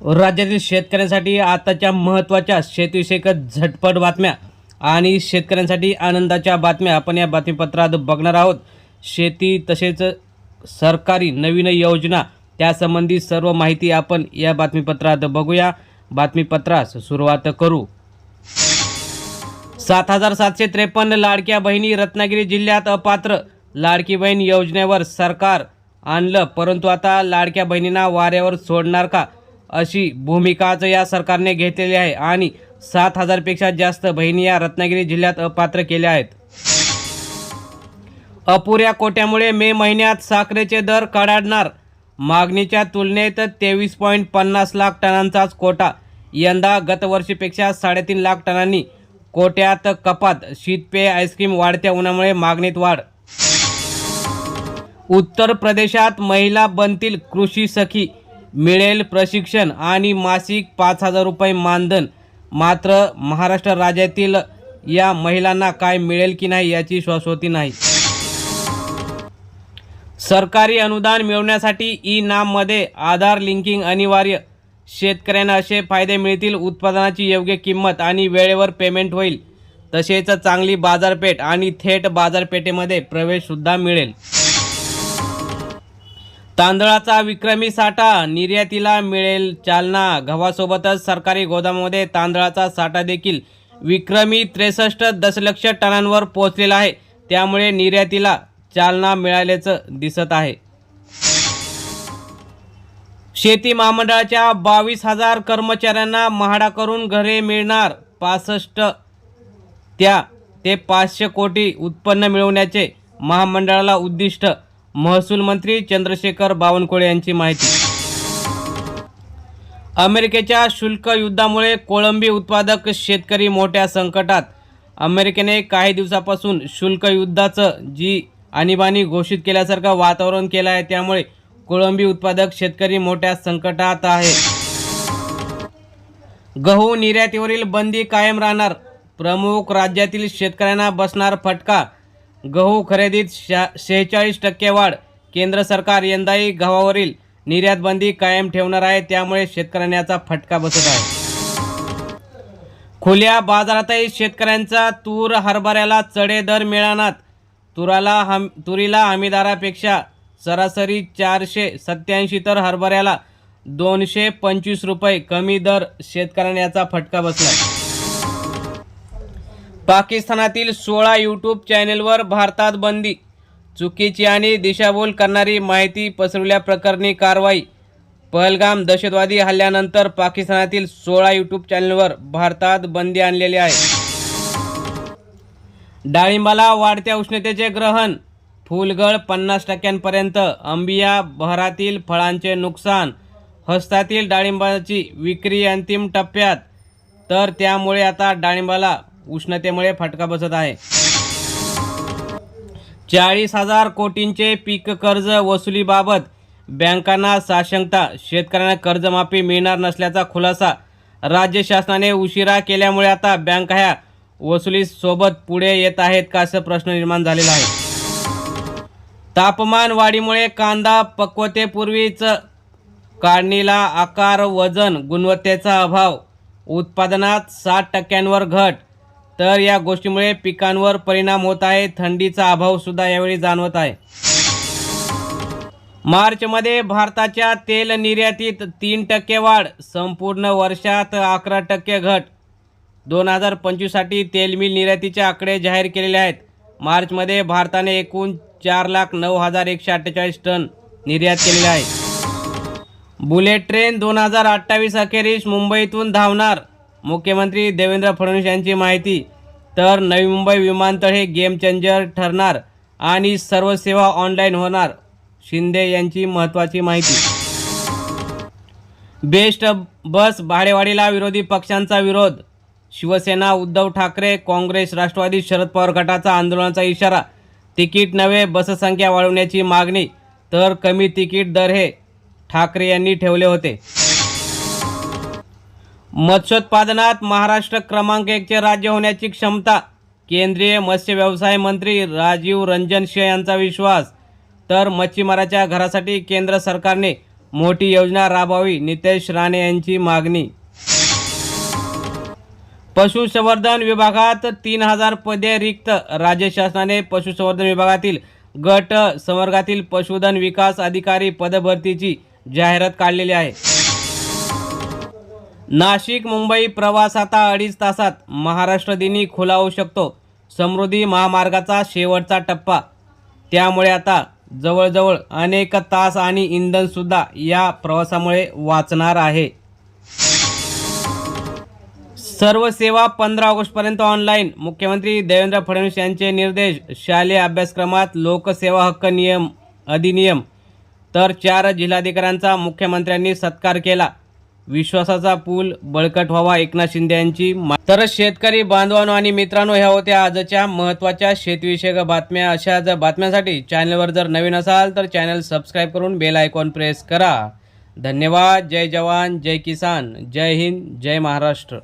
राज्यातील शेतकऱ्यांसाठी आताच्या महत्त्वाच्या शेतीविषयक झटपट बातम्या आणि शेतकऱ्यांसाठी आनंदाच्या बातम्या आपण या बातमीपत्रात बघणार आहोत. शेती तसेच सरकारी नवीन योजना त्यासंबंधी सर्व माहिती आपण या बातमीपत्रात बघूया. बातमीपत्रास सुरुवात करू. सात हजार सातशे त्रेपन्न लाडक्या बहिणी रत्नागिरी जिल्ह्यात अपात्र. लाडकी बहीण योजनेवर सरकार आणलं परंतु आता लाडक्या बहिणींना वाऱ्यावर सोडणार का? अशी भूमिकाच या सरकारने घेतलेली आहे आणि सात हजारपेक्षा जास्त बहिणी या रत्नागिरी जिल्ह्यात अपात्र केल्या आहेत. अपुऱ्या कोट्यामुळे मे महिन्यात साखरेचे दर कडाडणार. मागणीच्या तुलनेत तेवीस पॉईंट पन्नास लाख टनांचाच कोटा. यंदा गतवर्षीपेक्षा साडेतीन लाख टनांनी कोट्यात कपात. शीतपेय आईस्क्रीम वाढत्या उन्हामुळे मागणीत वाढ. उत्तर प्रदेशात महिला बनतील कृषी सखी. मिळेल प्रशिक्षण आणि मासिक पाच हजार रुपये मानधन. मात्र महाराष्ट्र राज्यातील या महिलांना काय मिळेल की नाही याची श्वासवती नाही. सरकारी अनुदान मिळवण्यासाठी ई नाममध्ये आधार लिंकिंग अनिवार्य. शेतकऱ्यांना असे फायदे मिळतील उत्पादनाची योग्य किंमत आणि वेळेवर पेमेंट होईल. तसेच चांगली बाजारपेठ आणि थेट बाजारपेठेमध्ये प्रवेशसुद्धा मिळेल. तांदळाचा विक्रमी साठा निर्यातीला मिळेल चालना. गव्हासोबतच सरकारी गोदामामध्ये तांदळाचा साठा देखील विक्रमी त्रेसष्ट दशलक्ष टनांवर पोहोचलेला आहे. त्यामुळे निर्यातीला चालना मिळाल्याचं दिसत आहे. शेती महामंडळाच्या बावीस हजार कर्मचाऱ्यांना म्हाडा करून घरे मिळणार. पासष्ट त्या ते पाचशे कोटी उत्पन्न मिळवण्याचे महामंडळाला उद्दिष्ट महसूल मंत्री चंद्रशेखर बावनकुळे यांची माहिती. अमेरिकेच्या शुल्क युद्धामुळे कोळंबी उत्पादक शेतकरी मोठ्या संकटात. अमेरिकेने काही दिवसापासून शुल्क युद्धाचं जी आणीबाणी घोषित केल्यासारखं वातावरण केलं आहे त्यामुळे कोळंबी उत्पादक शेतकरी मोठ्या संकटात आहे. गहू निर्यातीवरील बंदी कायम राहणार. प्रमुख राज्यातील शेतकऱ्यांना बसणार फटका गहू खरेदीत शा शेहेचाळीस टक्के वाढ. केंद्र सरकार यंदाही गव्हावरील निर्यात बंदी कायम ठेवणार आहे त्यामुळे शेतकऱ्यांचा फटका बसत आहे. खुल्या बाजारातही शेतकऱ्यांचा तूर हरभऱ्याला चढे दर मिळणार तुराला हम तुरीला हमीदारापेक्षा सरासरी चारशे सत्याऐंशी तर हरभऱ्याला दोनशे पंचवीस रुपये कमी दर शेतकऱ्यांचा फटका बसला पाकिस्तानातील सोळा यूट्यूब चॅनेलवर भारतात बंदी. चुकीची आणि दिशाभूल करणारी माहिती पसरवल्याप्रकरणी कारवाई. पहलगाम दहशतवादी हल्ल्यानंतर पाकिस्तानातील सोळा यूट्यूब चॅनेलवर भारतात बंदी आणलेली आहे. डाळिंबाला वाढत्या उष्णतेचे ग्रहण. फुलगळ पन्नास टक्क्यांपर्यंत. अंबिया बहरातील फळांचे नुकसान. हस्तातील डाळिंबाची विक्री अंतिम टप्प्यात. तर त्यामुळे आता डाळिंबाला उष्णतेमुळे फटका बसत आहे. चाळीस हजार कोटींचे पीक कर्ज वसुलीबाबत बँकांना साशंकता. शेतकऱ्यांना कर्जमाफी मिळणार नसल्याचा खुलासा राज्य शासनाने उशिरा केल्यामुळे आता बँका ह्या वसुलीसोबत पुढे येत आहेत का असं प्रश्न निर्माण झालेला आहे. तापमान वाढीमुळे कांदा पक्वतेपूर्वीच काढणीला आकार वजन गुणवत्तेचा अभाव उत्पादनात साठ टक्क्यांवर घट तर या गोष्टीमुळे पिकांवर परिणाम होत आहे. थंडीचा अभाव सुद्धा यावेळी जाणवत आहे. मार्चमध्ये भारताच्या तेल निर्यातीत तीन टक्के वाढ संपूर्ण वर्षात अकरा टक्के घट. दोन हजार पंचवीससाठी तेलमिल निर्यातीचे आकडे जाहीर केलेले आहेत. मार्चमध्ये भारताने एकूण चार लाख नऊ हजार एकशे अठ्ठेचाळीस टन निर्यात केलेले आहे. बुलेट ट्रेन दोन हजार अठ्ठावीस अखेरीस मुंबईतून धावणार. मुख्यमंत्री देवेंद्र फडणवीस यांची माहिती तर नवी मुंबई विमानतळ हे गेम चेंजर ठरणार आणि सर्व सेवा ऑनलाईन होणार शिंदे यांची महत्त्वाची माहिती. बेस्ट बस भाडेवाडीला विरोधी पक्षांचा विरोध शिवसेना उद्धव ठाकरे काँग्रेस राष्ट्रवादी शरद पवार गटाचा आंदोलनाचा इशारा तिकीट नव्हे बससंख्या वाढवण्याची मागणी तर कमी तिकीट दर हे ठाकरे यांनी ठेवले होते. मत्स्योत्पादनात महाराष्ट्र क्रमांक एकचे राज्य होण्याची क्षमता. केंद्रीय मत्स्य व्यवसाय मंत्री राजीव रंजन सिंह यांचा विश्वास. तर मच्छीमाराच्या घरासाठी केंद्र सरकारने मोठी योजना राबवावी नितेश राणे यांची मागणी. पशुसंवर्धन विभागात तीन हजार पदे रिक्त. राज्य शासनाने पशुसंवर्धन विभागातील गट संवर्गातील पशुधन विकास अधिकारी पदभरतीची जाहिरात काढलेली आहे. नाशिक मुंबई प्रवास आता अडीच तासात. महाराष्ट्र दिनी खुला होऊ शकतो. समृद्धी महामार्गाचा शेवटचा टप्पा. त्यामुळे आता जवळजवळ अनेक तास आणि इंधनसुद्धा या प्रवासामुळे वाचणार आहे. सर्व सेवा पंधरा ऑगस्टपर्यंत ऑनलाईन. मुख्यमंत्री देवेंद्र फडणवीस यांचे निर्देश. शालेय अभ्यासक्रमात लोकसेवा हक्क नियम अधिनियम. तर चार जिल्हाधिकाऱ्यांचा मुख्यमंत्र्यांनी सत्कार केला. विश्वासाचा पूल बळकट व्हावा एकनाथ शिंदे यांची तर शेतकरी बांधवांनो आणि मित्रांनो ह्या होत्या आजच्या महत्त्वाच्या शेतीविषयक बातम्या. अशाच बातम्यांसाठी चॅनलवर जर नवीन असाल तर चॅनल सबस्क्राईब करून बेल आयकॉन प्रेस करा. धन्यवाद. जय जवान जय किसान. जय हिंद जय महाराष्ट्र.